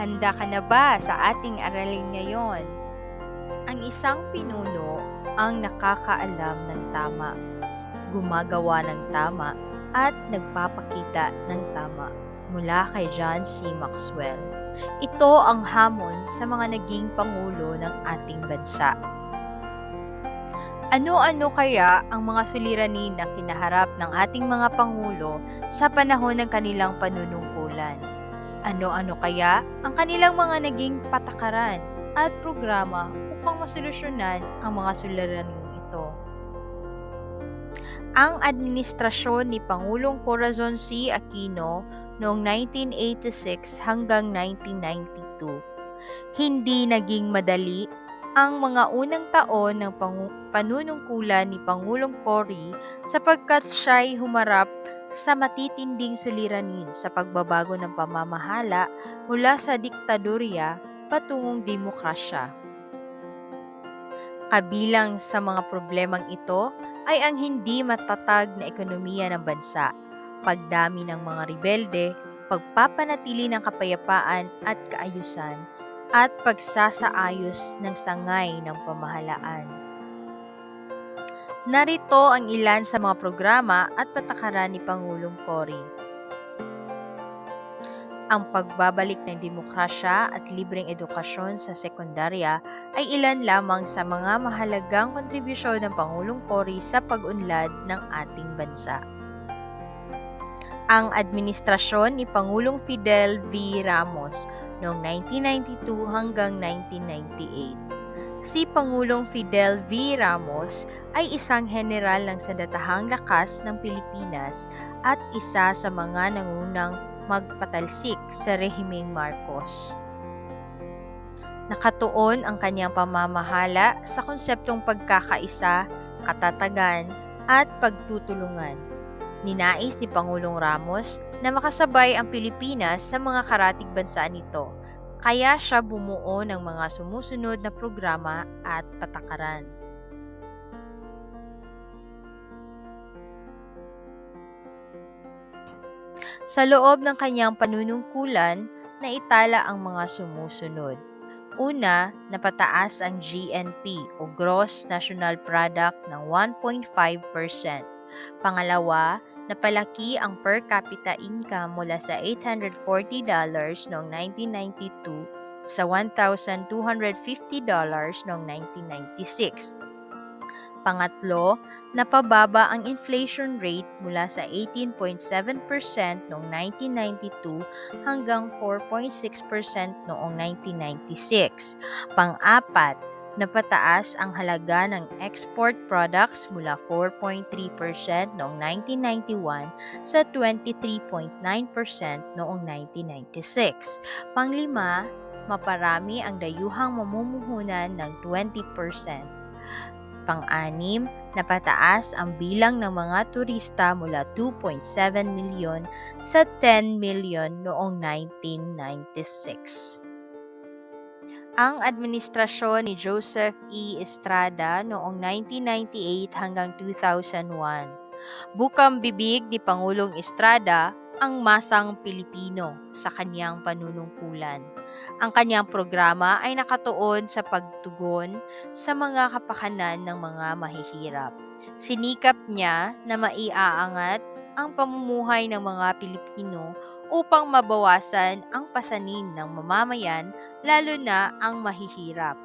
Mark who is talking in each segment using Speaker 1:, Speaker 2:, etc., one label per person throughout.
Speaker 1: Handa ka na ba sa ating aralin ngayon? Ang isang pinuno ang nakakaalam ng tama, gumagawa ng tama, at nagpapakita ng tama mula kay John C. Maxwell. Ito ang hamon sa mga naging pangulo ng ating bansa. Ano-ano kaya ang mga suliranin na kinaharap ng ating mga pangulo sa panahon ng kanilang panunungkulan? Ano-ano kaya ang kanilang mga naging patakaran at programa upang masolusyonan ang mga suliranin ito? Ang administrasyon ni Pangulong Corazon C. Aquino noong 1986 hanggang 1992. Hindi naging madali ang mga unang taon ng panunungkulan ni Pangulong Cory sapagkat siya'y humarap sa matitinding suliranin sa pagbabago ng pamamahala mula sa diktadorya patungong demokrasya. Kabilang sa mga problemang ito ay ang hindi matatag na ekonomiya ng bansa, pagdami ng mga rebelde, pagpapanatili ng kapayapaan at kaayusan, at pagsasaayos ng sangay ng pamahalaan. Narito ang ilan sa mga programa at patakaran ni Pangulong Cory. Ang pagbabalik ng demokrasya at libreng edukasyon sa sekundarya ay ilan lamang sa mga mahalagang kontribusyon ng Pangulong Cory sa pag-unlad ng ating bansa. Ang administrasyon ni Pangulong Fidel V. Ramos noong 1992 hanggang 1998. Si Pangulong Fidel V. Ramos ay isang general ng sandatahang lakas ng Pilipinas at isa sa mga nangunang magpatalsik sa rehimeng Marcos. Nakatuon ang kanyang pamamahala sa konseptong pagkakaisa, katatagan, at pagtutulungan. Ninais ni Pangulong Ramos na makasabay ang Pilipinas sa mga karatig bansa nito, kaya siya bumuo ng mga sumusunod na programa at patakaran. Sa loob ng kanyang panunungkulan, naitala ang mga sumusunod. Una, napataas ang GNP o Gross National Product ng 1.5%. Pangalawa, napalaki ang per capita income mula sa $840 noong 1992 sa $1,250 noong 1996. Pangatlo, napababa ang inflation rate mula sa 18.7% noong 1992 hanggang 4.6% noong 1996. Pang-apat, napataas ang halaga ng export products mula 4.3% noong 1991 sa 23.9% noong 1996. Panglima, maparami ang dayuhang mamumuhunan ng 20%. Pang-anim, napataas ang bilang ng mga turista mula 2.7 milyon sa 10 milyon noong 1996. Ang administrasyon ni Joseph E. Estrada noong 1998 hanggang 2001. Bukang bibig ni Pangulong Estrada ang masang Pilipino sa kanyang panunungkulan. Ang kanyang programa ay nakatuon sa pagtugon sa mga kapakanan ng mga mahihirap. Sinikap niya na maiaangat ang pamumuhay ng mga Pilipino upang mabawasan ang pasanin ng mamamayan lalo na ang mahihirap.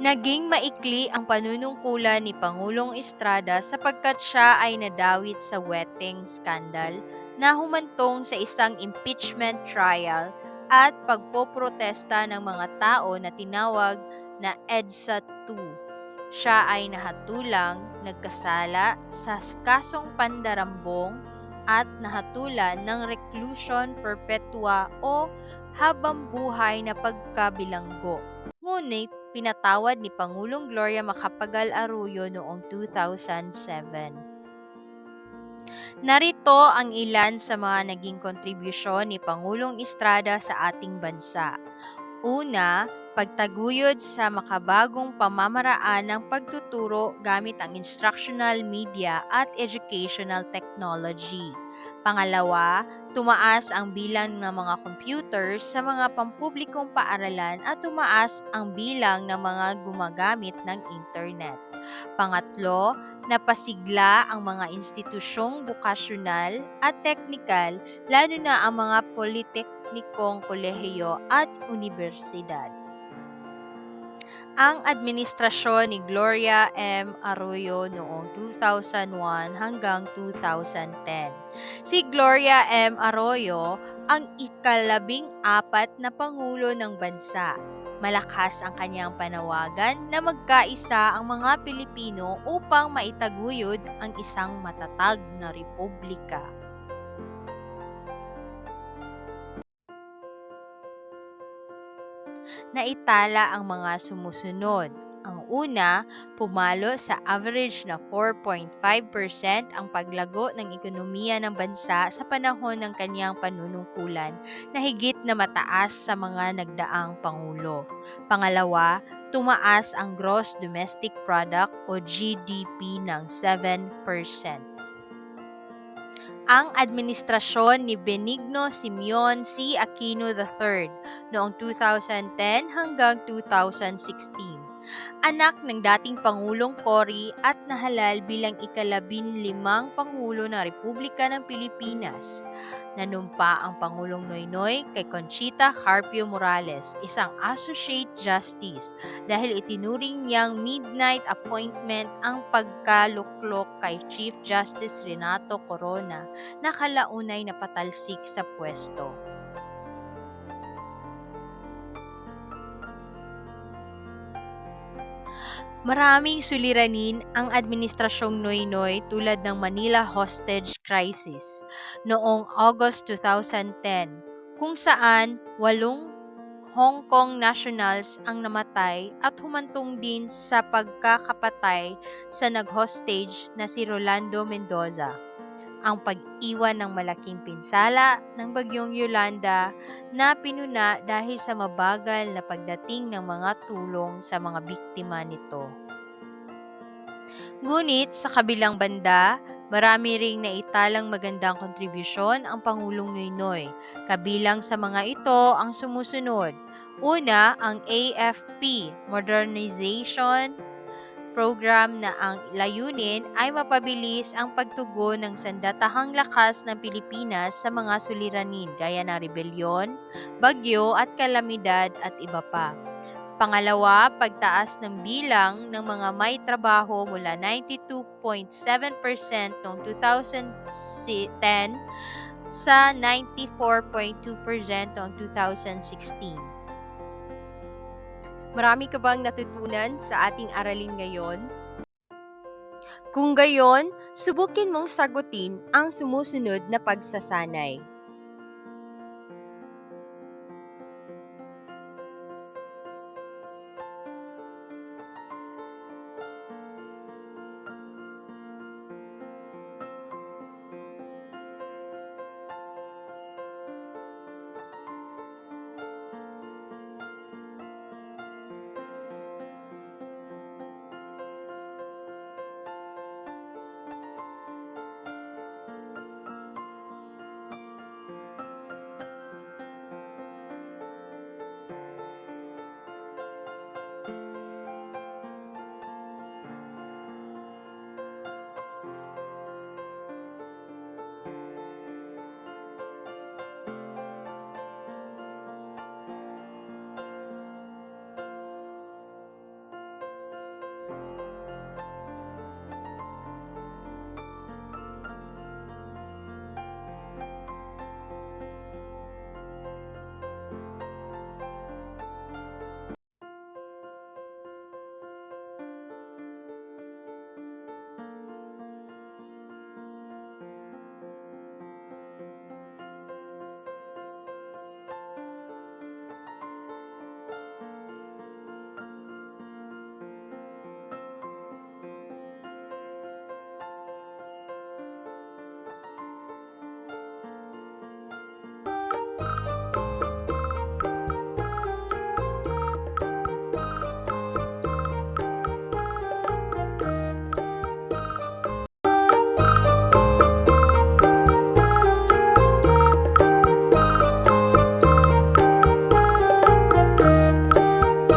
Speaker 1: Naging maikli ang panunungkulan ni Pangulong Estrada sapagkat siya ay nadawit sa wetting scandal na humantong sa isang impeachment trial at pagpoprotesta ng mga tao na tinawag na EDSA 2. Siya ay nahatulang nagkasala sa kasong pandarambong at nahatulan ng reclusion perpetua o habang buhay na pagkabilanggo. Ngunit pinatawad ni Pangulong Gloria Macapagal Arroyo noong 2007. Narito ang ilan sa mga naging kontribusyon ni Pangulong Estrada sa ating bansa. Una, pagtaguyod sa makabagong pamamaraan ng pagtuturo gamit ang instructional media at educational technology. Pangalawa, tumaas ang bilang ng mga computers sa mga pampublikong paaralan at tumaas ang bilang ng mga gumagamit ng internet. Pangatlo, napasigla ang mga institusyong bukasyonal at teknikal, lalo na ang mga politeknikong kolehiyo at universidad. Ang administrasyon ni Gloria M. Arroyo noong 2001 hanggang 2010. Si Gloria M. Arroyo ang ikalabing apat na pangulo ng bansa. Malakas ang kanyang panawagan na magkaisa ang mga Pilipino upang maitaguyod ang isang matatag na republika. Naitala ang mga sumusunod. Ang una, pumalo sa average na 4.5% ang paglago ng ekonomiya ng bansa sa panahon ng kanyang panunungkulan na higit na mataas sa mga nagdaang pangulo. Pangalawa, tumaas ang gross domestic product o GDP ng 7%. Ang administrasyon ni Benigno Simeon C. Aquino III noong 2010 hanggang 2016 anak ng dating Pangulong Cory at nahalal bilang ikalabin limang Pangulo ng Republika ng Pilipinas. Nanumpa ang Pangulong Noynoy kay Conchita Carpio Morales, isang Associate Justice, dahil itinuring niyang midnight appointment ang pagkaluklok kay Chief Justice Renato Corona na kalaunay napatalsik sa pwesto. Maraming suliranin ang administrasyong Noynoy tulad ng Manila hostage crisis noong August 2010 kung saan walong Hong Kong nationals ang namatay at humantong din sa pagkakapatay sa nag-hostage na si Rolando Mendoza. Ang pag-iwan ng malaking pinsala ng bagyong Yolanda na pinuna dahil sa mabagal na pagdating ng mga tulong sa mga biktima nito. Ngunit sa kabilang banda, marami ring naitalang magandang kontribusyon ang Pangulong Noynoy. Kabilang sa mga ito ang sumusunod. Una, ang AFP, Modernization Program na ang layunin ay mapabilis ang pagtugon ng sandatahang lakas ng Pilipinas sa mga suliranin gaya ng rebelyon, bagyo at kalamidad at iba pa. Pangalawa, pagtaas ng bilang ng mga may trabaho mula 92.7% noong 2010 sa 94.2% noong 2016. Marami ka bang natutunan sa ating aralin ngayon? Kung gayon, subukin mong sagutin ang sumusunod na pagsasanay.